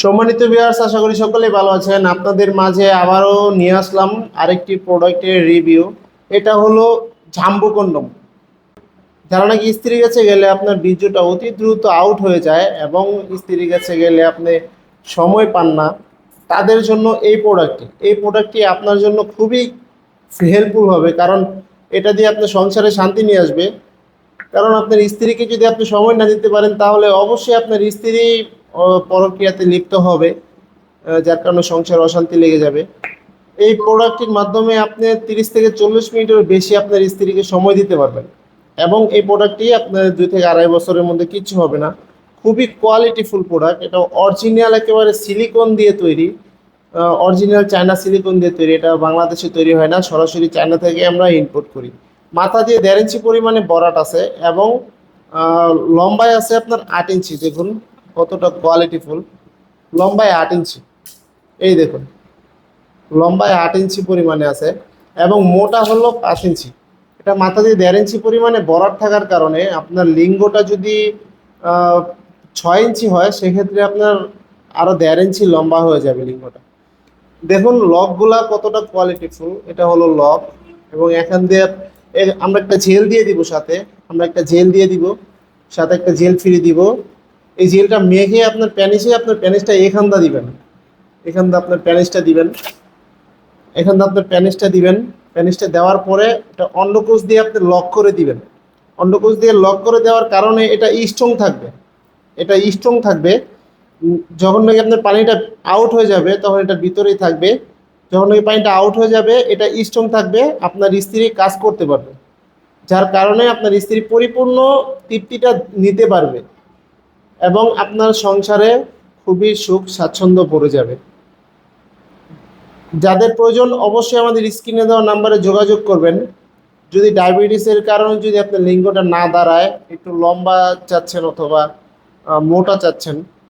সম্মানিত বিয়ার্স আশা করি সকলেই ভালো আছেন। আপনাদের মাঝে আবারও নিয়ে আসলাম আরেকটি প্রোডাক্টের রিভিউ এটা হলো ঝাম্বু কন্ডম। যারা নাকি স্ত্রীর কাছে গেলে আপনার বীর্যটা অতি দ্রুত আউট হয়ে যায় এবং স্ত্রীর কাছে গেলে আপনি সময় পান না, তাদের জন্য এই প্রোডাক্টটি এই প্রোডাক্টটি আপনার জন্য খুবই হেল্পফুল হবে কারণ এটা দিয়ে আপনার সংসারে শান্তি নিয়ে আসবে। কারণ আপনার স্ত্রীকে যদি আপনি সময় না দিতে পারেন, তাহলে অবশ্যই আপনার স্ত্রী পরক্রিয়াতে লিপ্ত হবে যার কারণে সংসার অশান্তি লেগে যাবে। এই প্রোডাক্টটির মাধ্যমে আপনি তিরিশ থেকে চল্লিশ মিনিটের বেশি আপনার স্ত্রীকে সময় দিতে পারবেন এবং এই প্রোডাক্টটি আপনার দুই থেকে আড়াই বছরের মধ্যে কিচ্ছু হবে না। খুবই কোয়ালিটিফুল প্রোডাক্ট, এটা অরিজিনাল একেবারে সিলিকন দিয়ে তৈরি অরিজিনাল চায়না সিলিকন দিয়ে তৈরি, এটা বাংলাদেশে তৈরি হয় না, সরাসরি চায়না থেকে আমরা ইম্পোর্ট করি। মাথা দিয়ে দেড় ইঞ্চি পরিমাণে বরাট আছে এবং লম্বায় আছে আপনার আট ইঞ্চি দেখুন। কতটা কোয়ালিটিফুল লম্বায় আট ইঞ্চি। এই দেখুন, লম্বায় আট ইঞ্চি পরিমাণে আছে এবং মোটা হলো পাঁচ ইঞ্চি। এটা মাথা দিয়ে দেড় ইঞ্চি পরিমাণে বরাট থাকার কারণে আপনার লিঙ্গটা যদি ছয় ইঞ্চি হয়, সেক্ষেত্রে আপনার আরও দেড় ইঞ্চি লম্বা হয়ে যাবে লিঙ্গটা। দেখুন, লকগুলা কতটা কোয়ালিটিফুল এটা হলো লক এবং এখান দিয়ে আমরা একটা জেল দিয়ে দিব সাথে। আমরা একটা জেল দিয়ে দিব, সাথে একটা জেল ফ্রি দিব। এই জেলটা মেখে আপনার প্যানিসে আপনার প্যানিসটা এখান দা দিবেন। এখান দা আপনার প্যানিসটা দিবেন। এখান দা আপনার প্যানিসটা দিবেন। প্যানিসটা দেওয়ার পরে এটা অন্ডকোষ দিয়ে আপনি লক করে দিবেন। অন্ডকোষ দিয়ে লক করে দেওয়ার কারণে এটা স্ট্রং থাকবে। এটা স্ট্রং থাকবে। যখন নাকি আপনার পানিটা আউট হয়ে যাবে, তখন এটা ভিতরেই থাকবে। যখন নাকি পানিটা আউট হয়ে যাবে, এটা স্ট্রং থাকবে, আপনার স্ত্রী কাজ করতে পারবে। যার কারণে আপনার স্ত্রী পরিপূর্ণ তৃপ্তিটা নিতে পারবে। এবং আপনার সংসারে খুবই সুখ, স্বাচ্ছন্দ্য পড়ে যাবে। যাদের প্রয়োজন, অবশ্যই আমাদের স্ক্রিনে দেওয়া নাম্বারে যোগাযোগ করবেন। যদি ডায়াবেটিসের কারণে যদি আপনার লিঙ্গটা না দাঁড়ায়, একটু লম্বা চাচ্ছেন অথবা মোটা চাচ্ছেন